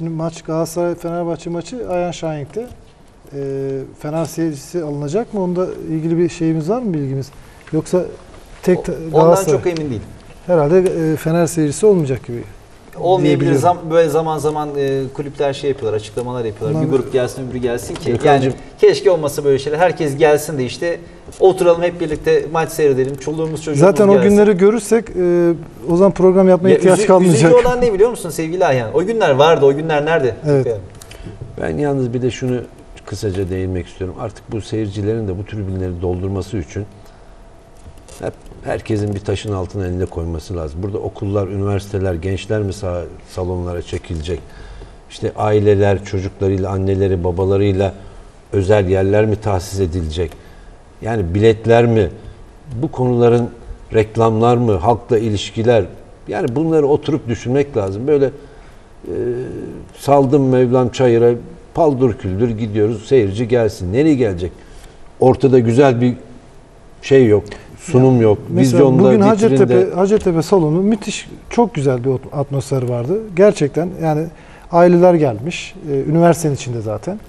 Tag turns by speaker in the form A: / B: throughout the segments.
A: Şimdi maç Galatasaray-Fenerbahçe maçı Ayhan Şahink'te. Ee, Fener seyircisi alınacak mı? Onda ilgili bir şeyimiz var mı bilgimiz? Yoksa tek ta-
B: Ondan
A: Galatasaray
B: çok emin değilim.
A: herhalde e, Fener seyircisi olmayacak gibi.
B: Olmayabilir. Zam, böyle zaman zaman e, kulüpler şey yapıyorlar, açıklamalar yapıyorlar.
A: Bunlar-
B: bir grup gelsin, öbürü gelsin ki. Yani keşke olmasa böyle şeyler. Herkes gelsin de işte oturalım hep birlikte maç seyredelim. Çoluğumuz çocuğumuz
A: Zaten o
B: gelsin.
A: günleri görürsek e, o zaman program yapmaya
B: Ya
A: ihtiyaç
B: üzü-
A: kalmayacak.
B: Üzücü olan ne biliyor musun sevgili Ayhan? O günler vardı. O günler nerede?
A: Evet.
B: Yani.
C: Ben yalnız bir de şunu kısaca değinmek istiyorum. Artık bu seyircilerin de bu tribünleri doldurması için herkesin bir taşın altına elinde koyması lazım. Burada okullar, üniversiteler, gençler mi salonlara çekilecek? İşte aileler, çocuklarıyla, anneleri, babalarıyla özel yerler mi tahsis edilecek? Yani biletler mi? Bu konuların reklamlar mı? Halkla ilişkiler? Yani bunları oturup düşünmek lazım. Böyle e, saldım Mevlam çayıra paldır küldür gidiyoruz seyirci gelsin. Nereye gelecek? Ortada güzel bir şey yok. Sunum yok.
A: Mesela
C: Vizyonda,
A: bugün
C: vitrinde.
A: Hacettepe, Hacettepe salonu müthiş, çok güzel bir atmosfer vardı. Gerçekten yani aileler gelmiş. e, üniversitenin içinde zaten.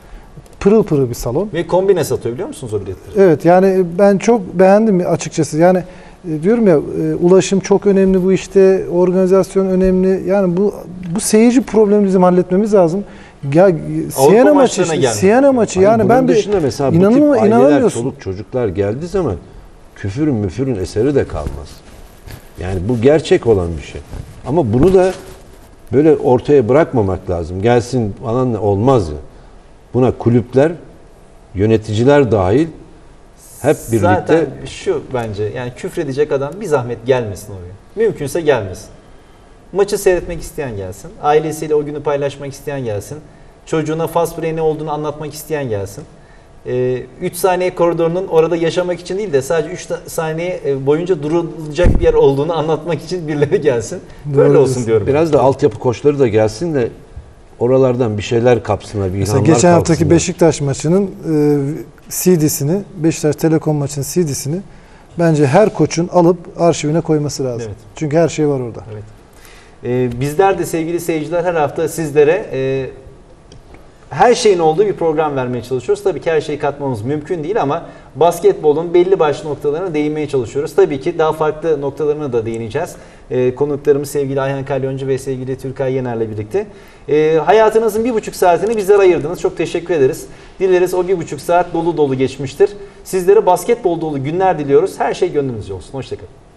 A: Pırıl pırıl bir salon.
B: Ve kombine satıyor biliyor musunuz o biletleri?
A: Evet yani ben çok beğendim açıkçası. Yani e, diyorum ya e, ulaşım çok önemli bu işte, organizasyon önemli. Yani bu bu seyirci problemi bizim halletmemiz lazım. Ya Siena maçı. Siena maçı yani
C: bunun
A: ben bir
C: dışında mesela aileler,
A: inanamıyorsun.
C: çoluk çocuklar geldiği zaman küfürün müfürün eseri de kalmaz. Yani bu gerçek olan bir şey. Ama bunu da böyle ortaya bırakmamak lazım. Gelsin falan olmaz ya. Buna kulüpler, yöneticiler dahil hep birlikte
B: Zaten şu bence yani küfredecek adam bir zahmet gelmesin oraya. Mümkünse gelmesin. Maçı seyretmek isteyen gelsin. Ailesiyle o günü paylaşmak isteyen gelsin. Çocuğuna fast ne olduğunu anlatmak isteyen gelsin. 3 saniye koridorunun orada yaşamak için değil de sadece 3 saniye e, boyunca durulacak bir yer olduğunu anlatmak için birileri gelsin. Böyle
A: Doğru
B: olsun diyorum.
C: biraz da altyapı koçları da gelsin de oralardan bir şeyler kapsınlar, bir
A: Mesela geçen haftaki
C: kalksınlar.
A: Beşiktaş maçının e, CD'sini, Beşiktaş Telekom maçının CD'sini bence her koçun alıp arşivine koyması lazım.
B: Evet.
A: Çünkü her şey var orada.
B: Evet. Ee, bizler de sevgili seyirciler her hafta sizlere e, her şeyin olduğu bir program vermeye çalışıyoruz. Tabii ki her şeyi katmamız mümkün değil ama basketbolun belli başlı noktalarına değinmeye çalışıyoruz. Tabii ki daha farklı noktalarına da değineceğiz. Ee, konuklarımız sevgili Ayhan Kalyoncu ve sevgili Türkay Yener'le birlikte. Ee, hayatınızın bir buçuk saatini bizlere ayırdınız. Çok teşekkür ederiz. Dileriz o bir buçuk saat dolu dolu geçmiştir. Sizlere basketbol dolu günler diliyoruz. Her şey gönlünüzce olsun. Hoşçakalın.